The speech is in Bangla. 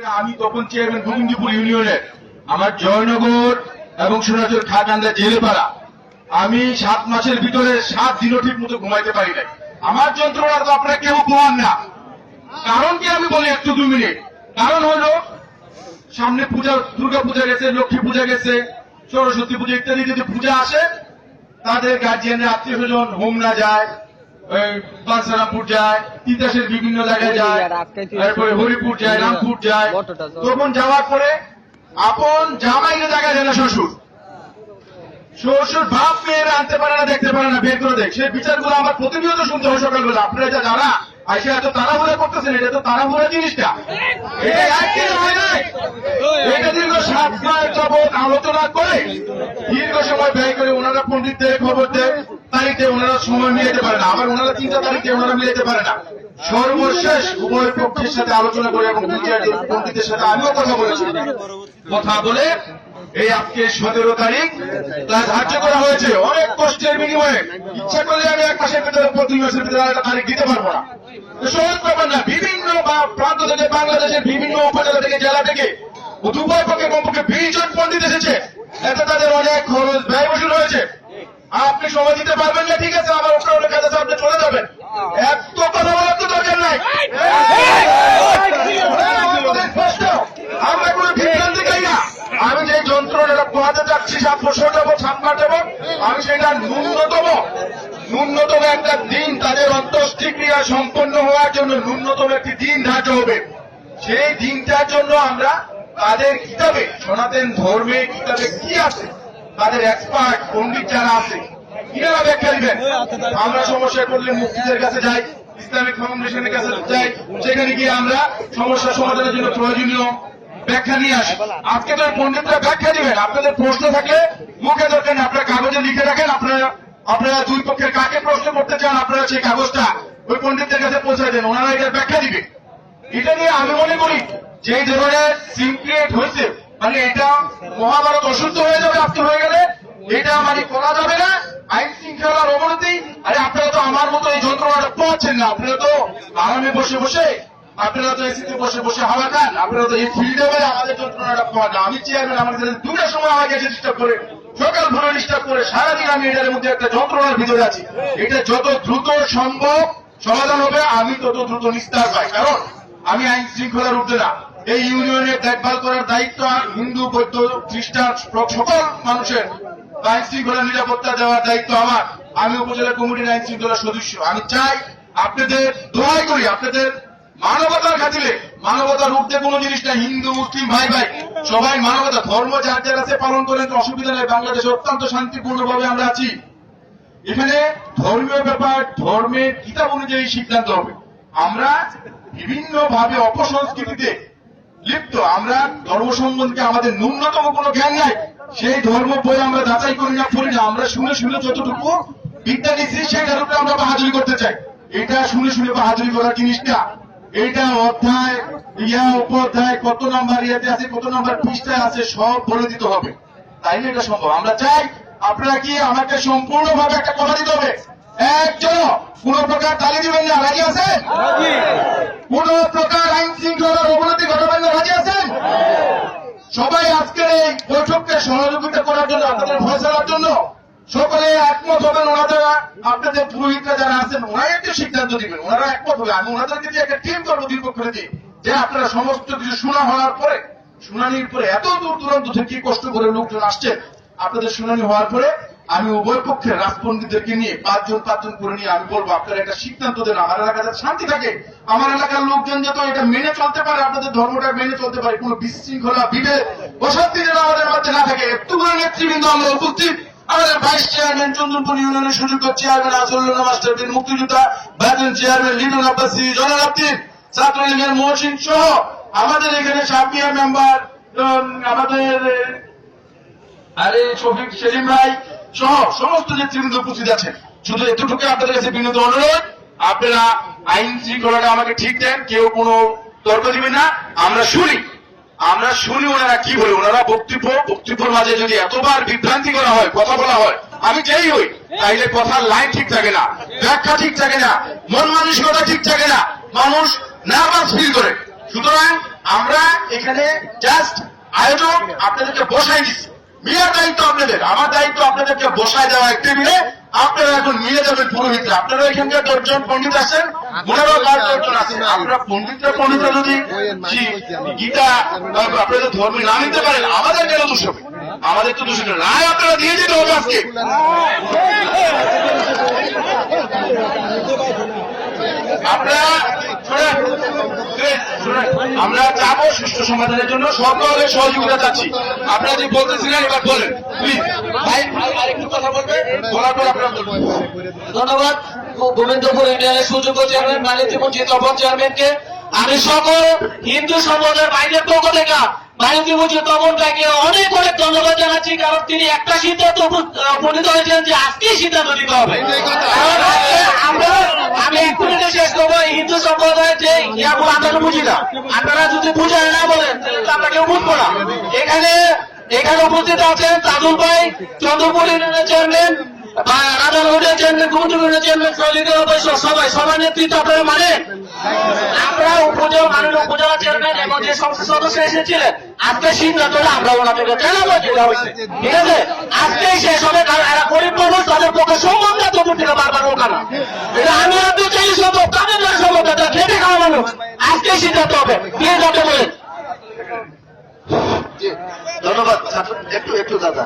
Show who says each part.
Speaker 1: আমি তখন চেয়ারম্যান গোবিন্দপুর ইউনিয়নের আমার জয়নগর এবং সোনাচুর খাগান্দা জেলেপাড়া। আমি সাত মাসের ভিতরে সাত দিনও ঠিক মতো ঘুমাইতে পারি নাই। আমার যন্ত্রণা তো আপনারা কেউ ঘুমান না। কারণ কি আমি বলি একটু দু মিনিট? কারণ হলো, সামনে পূজা, দুর্গা পূজা গেছে, লক্ষ্মী পূজা গেছে, সরস্বতী পূজা ইত্যাদি যদি পূজা আসে, তাদের গার্জিয়ানরা আত্মীয় স্বজন হোম না যায়। ওই বাঞ্ছারামপুর যায় তিতাসের বিভিন্ন জায়গায় যায় তারপরে হরিপুর যায় রামপুর যায়। তখন যাওয়ার পরে আপন জামাইরে জায়গায় যায় না শ্বশুর? শ্বশুর বাপ মেয়েরা আনতে পারে না দেখতে পারে না বের করে দেখ সেই বিচারগুলো আমার প্রতিনিয়ত শুনতে হয় সকালবেলা। আপনারা যা জানা আইসে এত তাড়াহুড়া করতেছেন এটা তো তাড়াহুড়া জিনিসটা। এটা একদিন হয় নাই। এটা দীর্ঘ সাত মাস যাবৎ আলোচনা করে দীর্ঘ সময় ব্যয় করে ওনারা পণ্ডিতদের খবর দেয়। তারিখে ওনারা সময় মিলাতে পারে না। আবার ওনারা চিন্তা তারিখে ওনারা মিলাতে পারে না। সর্বশেষ উভয় পক্ষের সাথে আলোচনা করে এবং পণ্ডিতের সাথে আমিও কথা বলেছি। কথা বলে এই আজকে সতেরো তারিখ তা ধার্য করা হয়েছে। অনেক কষ্টের বিনিময়ে ইচ্ছা করলে আমি এক মাসের ভিতরে দুই মাসের ভিতরে একটা তারিখ দিতে পারব না। সহজ ব্যাপার না, বিভিন্ন প্রান্ত থেকে বাংলাদেশের বিভিন্ন উপজেলা থেকে, জেলা থেকে দুবাই পক্ষে কমপক্ষে বিশ জন পণ্ডিত এসেছে। এতে তাদের অনেক খরচ ব্যয় বসুল হয়েছে। আপনি সময় দিতে পারবেন না, ঠিক আছে আমার ওপরে অনেক কাজ আছে আপনি চলে যাবেন। এত কথা বলার তো দরকার নাই। আমরা কোনো বিভ্রান্তি খাই না। আমি যে যন্ত্রণাটা পোহাতে যাচ্ছি সাত বছর যাব সাত মাস যাব আমি সেটা ন্যূনতম ন্যূনতম একটা দিন তাদের অন্ত্যেষ্টিক্রিয়া সম্পন্ন হওয়ার জন্য ন্যূনতম একটি দিন ধার্য হবে। সেই দিনটার জন্য আমরা তাদের কিতাবে, সনাতন ধর্মে কিতাবে কি আছে? তাদের এক্সপার্ট পণ্ডিত যারা আছে, কিনারা ব্যাখ্যা দিবেন। আমরা সমস্যা করলে মুক্তিদের কাছে যাই, ইসলামিক ফাউন্ডেশনের কাছে যাই সেখানে গিয়ে আমরা সমস্যা সমাধানের জন্য প্রয়োজনীয় ব্যাখ্যা নিয়ে আসি। আজকে তো পণ্ডিতরা ব্যাখ্যা দিবেন, আপনাদের প্রশ্ন থাকলে মুখে দরকার আপনারা কাগজে লিখে রাখেন, আপনারা আপনারা দুই পক্ষের কাকে প্রশ্ন করতে চান, আপনারা সেই কাগজটা ওই পণ্ডিতদের কাছে পৌঁছে দেন, ওনারা এটার ব্যাখ্যা দিবে। এটা নিয়ে আমি মনে করি, যে ধরনের সিম ক্রিয়েট হয়েছে মানে এটা মহাভারত অশুদ্ধ হয়ে যাবে, আজকে হয়ে গেলে। এটা মানে করা যাবে না। আইন শৃঙ্খলার অবনতি। আরে আপনারা তো আমার মতো এই যন্ত্রণাটা পাচ্ছেন না। আপনারা তো আরামে বসে বসে, আপনারা তো এসিতে বসে বসে হাওয়া খান। আপনারা তো এই ফিল্ডে হয়ে আমাদের যন্ত্রণাটা পাওয়া না। আমি চেয়ারম্যান আমাদের দুটার সময় আমাকে এসে ডিস্টার্ব করে, সকাল ভোরে ডিস্টার্ব করে, সারাদিন আমি এটার মধ্যে একটা যন্ত্রণার ভিতরে আছি। এটা যত দ্রুত সম্ভব সমাধান হবে, আমি তত দ্রুত নিস্তার পাই। কারণ আমি আইন শৃঙ্খলার ঊর্ধ্বে না। এই ইউনিয়নের দেখভাল করার দায়িত্ব হিন্দু, বৌদ্ধ, খ্রিস্টান সকল মানুষের। আইন শৃঙ্খলা নিরাপত্তা দেওয়ার দায়িত্ব আমার। আমি উপজেলা কমিটির আইন শৃঙ্খলার সদস্য। আমি চাই আপনাদের দোয়াই করি, আপনাদের মানবতার খাতিরে। মানবতার ঊর্ধ্বে কোনো জিনিস না হিন্দু, মুসলিম, ভাই ভাই, সবাই মানবতা, ধর্ম, যার যার আছে, পালন করেন অসুবিধা নেই। বাংলাদেশে অত্যন্ত শান্তিপূর্ণ ভাবে আমরা আছি। এখানে ধর্মীয় ব্যাপার, ধর্মের কিতাব অনুযায়ী সিদ্ধান্ত হবে। আমরা বিভিন্ন ভাবে অপসংস্কৃতিতে লিপ্ত। আমরা ধর্ম সম্বন্ধে আমাদের ন্যূনতম কোনো জ্ঞান নাই। সেই ধর্ম বই আমরা যাচাই করি না পড়ি না। আমরা শুনে শুনে যতটুকু বিদ্যা নিচ্ছি সেটার উপরে আমরা বাহাদুরি করতে চাই। এটা শুনে শুনে বাহাদুরি করার জিনিসটা। এটা অধ্যায় ইয়া উপাধ্যায় কত নাম্বার ইয়াতে আছে কত নাম্বার পৃষ্ঠায় আছে সব বলে দিতে হবে। তাইলে এটা সম্ভব? আমরা চাই আপনারা কি আমাকে সম্পূর্ণভাবে একটা কথা দিতে হবে? একজন কোন প্রকার তালি দিবেন না? রাজি আছেন? কোন প্রকার আইন শৃঙ্খলার অবনতি ঘটাবেন না রাজি আছেন সবাই আজকের এই বৈঠককে সহযোগিতা করার জন্য আপনাদের ফয়সলার জন্য সকলে একমত হবেন ওনারা আপনাদের পুরোহিতরা যারা আছেন, ওনারা একটি সিদ্ধান্ত দিবেন ওনারা একমত হবে আমি ওনাদেরকে দিয়ে একটা টিম করব দুই পক্ষে দিয়ে যে আপনারা সমস্ত কিছু শোনা হওয়ার পরে, শুনানির পরে এত দূর দূরান্ত থেকে কষ্ট করে লোকজন আসছে, আপনাদের শুনানি হওয়ার পরে আমি উভয় পক্ষের রাজপন্ডিতদেরকে নিয়ে পাঁচজন পাঁচজন করে নিয়ে আমি বলব, আপনারা একটা সিদ্ধান্ত দেন, আমার এলাকায় যাতে শান্তি থাকে। আমার এলাকার লোকজন যাতে এটা মেনে চলতে পারে, আপনাদের ধর্মটা মেনে চলতে পারে, কোনো বিশৃঙ্খলা, বিভেদ অশান্তি যেন আমাদের মধ্যে না থাকে। একটু নেতৃবৃন্দ আমরা উপস্থিত। আমাদের ভাইস চেয়ারম্যান চন্দনপুর ইউনিয়নের সুযোগ্য চেয়ারম্যান আসল্লা মাস্টার বিন মুক্তিযোদ্ধা ভাইজন চেয়ারম্যান লিটন আব্বাসী জনাল ছাত্রলীগের মহসিন সহ আমাদের এখানে সাপিয়া মেম্বার আমাদের, আরে, শফিক সেলিম রায় সহ সমস্ত নেতৃবৃন্দ উপস্থিত আছেন শুধু এতটুকু আপনাদের কাছে বিনোদ অনুরোধ, আপনারা আইন শৃঙ্খলাটা আমাকে ঠিক দেন, কেউ কোনো তর্ক দিবেন না, আমরা শুনি। আমরা শুনি ওনারা কি বলে, ওনারা বক্তব্য, বক্তব্যের মাঝে যদি এতবার বিভ্রান্তি করা হয়, কথা বলা হয়, আমি যেই হই, তাইলে কথার লাইন ঠিক থাকে না, ব্যাখ্যা ঠিক থাকে না, মন মানসিকতা ঠিক থাকে না, মানুষ নার্ভাস ফিল করে। সুতরাং আমরা এখানে জাস্ট আয়োজক আপনাদেরকে বসাই দিচ্ছি। বিয়ের দায়িত্ব আপনাদের। আমার দায়িত্ব আপনাদেরকে বসায় দেওয়া এক টেবিলে। আপনারা এখন নিয়ে যাবেন পুরোহিতরা। আপনারা এখানকার দশজন পণ্ডিত আছেন। ওনারাও কাজ দশজন আছেন। আপনারা পণ্ডিতরা পণ্ডিতরা যদি গীতা আপনাদের ধর্মে না নিতে পারেন আমাদের কেন দোষ হবে? আমাদের তো দোষ না। আপনারা দিয়ে যেতে হবে আজকে। শোনেন, আমরা যাব সুষ্ঠু সমাধানের জন্য সকলের সহযোগিতা চাচ্ছি। আপনারা যে বলতেছিলেন, এবার বলেন প্লিজ ভাই কথা বলবেন?
Speaker 2: ধন্যবাদ। গোবিন্দপুর ইন্ডিয়ানের সুযোগ্য চেয়ারম্যান মালিক ত্রিপুর চিত্রপন চেয়ারম্যানকে। আমি সকল হিন্দু সম্প্রদায়ের বাইরের পক্ষ থেকে অনেক অনেক ধন্যবাদ জানাচ্ছি কারণ তিনি একটা সিদ্ধান্ত উপনীত হয়েছেন যে সিদ্ধান্ত নিতে হবে। আমরা আমি এক মিনিটে শেষ করব এই হিন্দু সম্প্রদায়ের যে ইয়াগুলো বুঝি না আপনারা যদি বুঝায় না বলেন তাহলে আমরা কেউ বুঝব না। এখানে এখানে উপস্থিত আছেন তাজুল ভাই চন্দ্রপুর ইউনিয়নের চেয়ারম্যান রাজা রোডের চেয়ারম্যান কুমন্ত্রী চেয়ারম্যান সলিদ সবাই সবার নেতৃত্ব আপনারা মানে আমরা উপজেলা মাননীয় উপজেলা চেয়ারম্যান এবং যে সংসদ সদস্য এসেছিলেন, আজকে সিদ্ধান্তটা আমরা ওনাদেরকে জানাব যেটা হয়েছে। ঠিক আছে? আজকেই শেষ হবে, কারণ এরা গরিব মানুষ, তাদের পক্ষে সম্ভব না চতুর থেকে বারবার ওঠা না এটা আমি আপনি চাই সম্ভব তাদের না সম্ভব? তাদের খেটে খাওয়া মানুষ। আজকেই সিদ্ধান্ত হবে। প্লিজ আপনি বলেন
Speaker 1: ধন্যবাদ। একটু একটু দাদা।